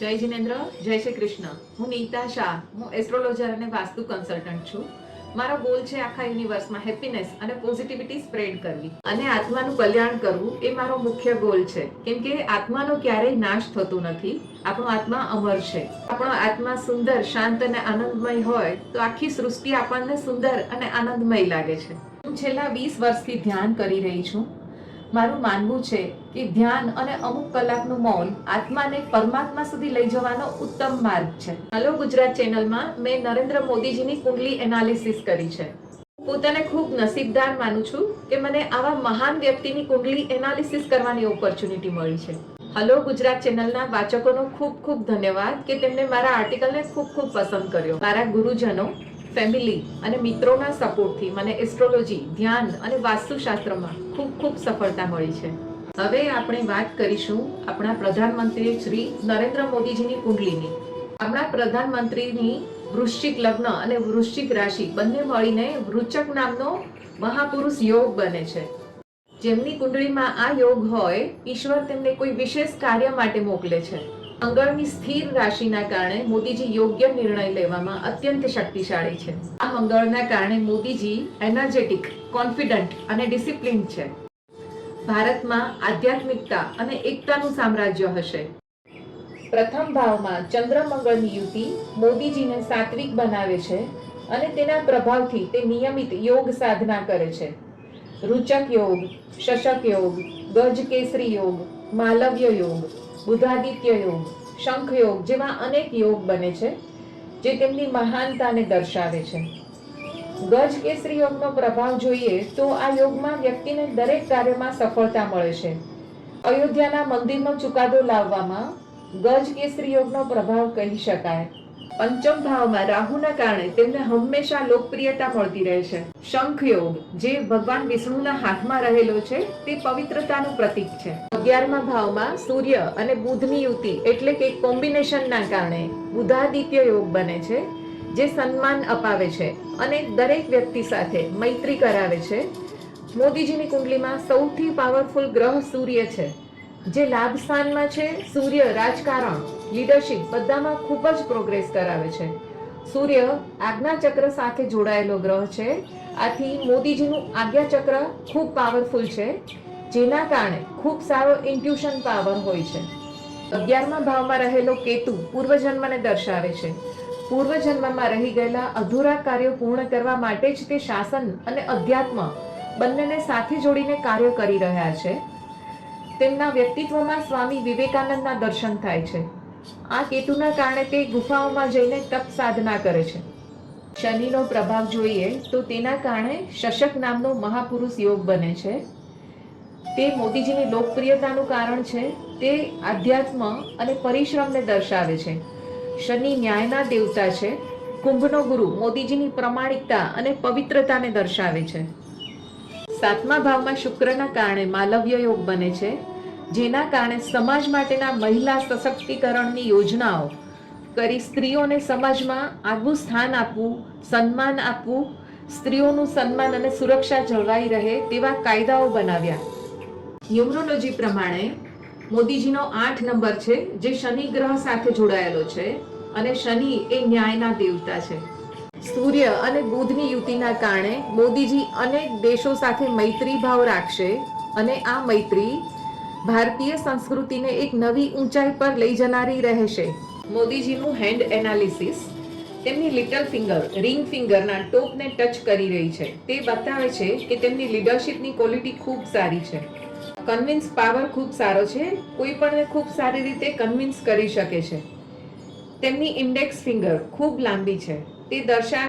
જય જિનેન્દ્ર, જય શ્રી કૃષ્ણ. હું નીતા શાહ, હું એસ્ટ્રોલોજર અને વાસ્તુ કન્સલ્ટન્ટ છું. મારો ગોલ છે આખા યુનિવર્સમાં હેપીનેસ અને પોઝિટિવિટી સ્પ્રેડ કરવી. અને આત્માનું કલ્યાણ કરવું એ મારો મુખ્ય ગોલ છે. કેમ કે આત્માનો ક્યારેય નાશ થતો નથી. આપણો આત્મા અમર છે. આપણો આત્મા સુંદર, શાંત અને આનંદમય હોય તો આખી સૃષ્ટિ આપણને સુંદર અને આનંદમય લાગે છે. હું છેલ્લા વીસ વર્ષથી ધ્યાન કરી રહી છું. મારું માનવું છે કે ધ્યાન અને અમુક કલાકનું મૌન આત્માને પરમાત્મા સુધી લઈ જવાનો ઉત્તમ માર્ગ છે. હલો ગુજરાત ચેનલમાં મેં નરેન્દ્ર મોદીજીની કુંડલી એનાલિસિસ કરી છે. પોતાને ખૂબ નસીબદાર માનું છું કે મને આવા મહાન વ્યક્તિની કુંડલી એનાલિસિસ કરવાની ઓપોર્ચ્યુનિટી મળી છે. હલો ગુજરાત ચેનલના વાચકોનો ખૂબ ખૂબ ધન્યવાદ કે તેમણે મારા આર્ટિકલને ખૂબ ખૂબ પસંદ કર્યો. મારા ગુરુજનો ફેમિલી અને મિત્રોના સપોર્ટથી મને એસ્ટ્રોલોજી ધ્યાન અને વાસ્તુશાસ્ત્રમાં ખૂબ ખૂબ સફળતા મળી છે. હવે આપણે વાત કરીશું આપણા પ્રધાનમંત્રી શ્રી નરેન્દ્ર મોદીજીની કુંડલીની. આપણા પ્રધાનમંત્રીની વૃશ્ચિક લગ્ન અને વૃશ્ચિક રાશિ બંને મળીને વૃચક નામનો મહાપુરુષ યોગ બને છે. જેમની કુંડળીમાં આ યોગ હોય, ઈશ્વર તેમને કોઈ વિશેષ કાર્ય માટે મોકલે છે. મંગળની સ્થિર રાશિના કારણે મોદીજી યોગ્ય નિર્ણય લેવામાં અત્યંત શક્તિશાળી છે. આ મંગળના કારણે મોદીજી એનર્જેટિક કોન્ફિડન્ટ અને ડિસિપ્લિન છે. ભારતમાં આધ્યાત્મિકતા અને એકતાનું સામ્રાજ્ય હશે. પ્રથમ ભાવમાં ચંદ્ર મંગળની યુતિ મોદીજીને સાત્વિક બનાવે છે અને તેના પ્રભાવથી તે નિયમિત યોગ સાધના કરે છે. રૂચક યોગ, શશક યોગ ગજ કેસરી યોગ, માલવ્ય યોગ બુધાદિત્ય યોગ, શંખ યોગ જેવા અનેક યોગ બને છે, જે તેમની મહાનતાને દર્શાવે છે. ગજ કેસરી યોગનો પ્રભાવ જોઈએ તો આ યોગમાં વ્યક્તિને દરેક કાર્યમાં સફળતા મળે છે. અયોધ્યાના મંદિરનો ચુકાદો લાવવામાં ગજ કેસરી યોગનો પ્રભાવ કહી શકાય. પંચમ ભાવમાં રાહુના કારણે તેમને હંમેશા લોકપ્રિયતા મળતી રહે છે. શંખ યોગ, જે ભગવાન વિષ્ણુના હાથમાં રહેલો છે, તે પવિત્રતાનું પ્રતીક છે. અગિયારમા ભાવમાં સૂર્ય અને બુધની યુતિ એટલે કે કોમ્બિનેશનના કારણે બુધાદિત્ય યોગ બને છે, જે સન્માન અપાવે છે અને દરેક વ્યક્તિ સાથે મૈત્રી કરાવે છે. મોદીજીની કુંડલીમાં સૌથી પાવરફુલ ગ્રહ સૂર્ય છે, જે લાભ સ્થાનમાં છે સૂર્ય રાજકારણ. લીડરશિપ બધામાં ખૂબ જ પ્રોગ્રેસ કરાવે છે. સૂર્ય આજ્ઞા ચક્ર સાથે જોડાયેલો ગ્રહ છે. આથી મોદીજીનું આજ્ઞા ચક્ર ખૂબ પાવરફુલ છે. જેના કારણે ખૂબ સારો ઇન્ટ્યુશન પાવર હોય છે. અગિયારમા ભાવમાં રહેલો કેતુ પૂર્વજન્મને દર્શાવે છે. પૂર્વજન્મમાં રહી ગયેલા અધૂરા કાર્યો પૂર્ણ કરવા માટે જ તે શાસન અને અધ્યાત્મ બંનેને સાથે જોડીને કાર્ય કરી રહ્યા છે. તેમના વ્યક્તિત્વમાં સ્વામી વિવેકાનંદના દર્શન થાય છે. આ કેતુના કારણે તે ગુફાઓમાં જઈને તપ સાધના કરે છે. શનિનો પ્રભાવ જોઈએ તો તેના કારણે શશક નામનો મહાપુરુષ યોગ બને છે. તે મોદીજીની લોકપ્રિયતાનું કારણ છે. તે આધ્યાત્મ અને પરિશ્રમને દર્શાવે છે. શનિ ન્યાયના દેવતા છે. કુંભનો ગુરુ મોદીજીની પ્રમાણિકતા અને પવિત્રતાને દર્શાવે છે. સાતમા ભાવમાં શુક્રના કારણે માલવ્ય યોગ બને છે. જેના કારણે સમાજ માટેના મહિલા સશક્તિકરણની યોજનાઓ કરી સ્ત્રીઓને સમાજમાં આગવું સ્થાન આપવું, સન્માન આપવું, સ્ત્રીઓનું સન્માન અને સુરક્ષા જળવાઈ રહે તેવા કાયદાઓ બનાવ્યા. ન્યુમરોલોજી પ્રમાણે મોદીજીનો આઠ નંબર છે, જે શનિ ગ્રહ સાથે જોડાયેલો છે અને શનિ એ ન્યાયના દેવતા છે. સૂર્ય અને બુધની યુતિના કારણે મોદીજી અનેક દેશો સાથે મૈત્રી ભાવ રાખશે અને આ મૈત્રી ભારતીય સંસ્કૃતિને એક નવી ઊંચાઈ પર લઈ જનારી રહેશે. મોદીજીનું હેન્ડ એનાલિસિસ તેમની લિટલ ફિંગર રિંગ ફિંગરના ટોપને ટચ કરી રહી છે. તે બતાવે છે કે તેમની લીડરશિપની ક્વોલિટી ખૂબ સારી છે. કન્વિન્સ પાવર ખૂબ સારો છે. કોઈ પણને ખૂબ સારી રીતે કન્વિન્સ કરી શકે છે. તેમની ઇન્ડેક્સ ફિંગર ખૂબ લાંબી છે. તે દર્શાવે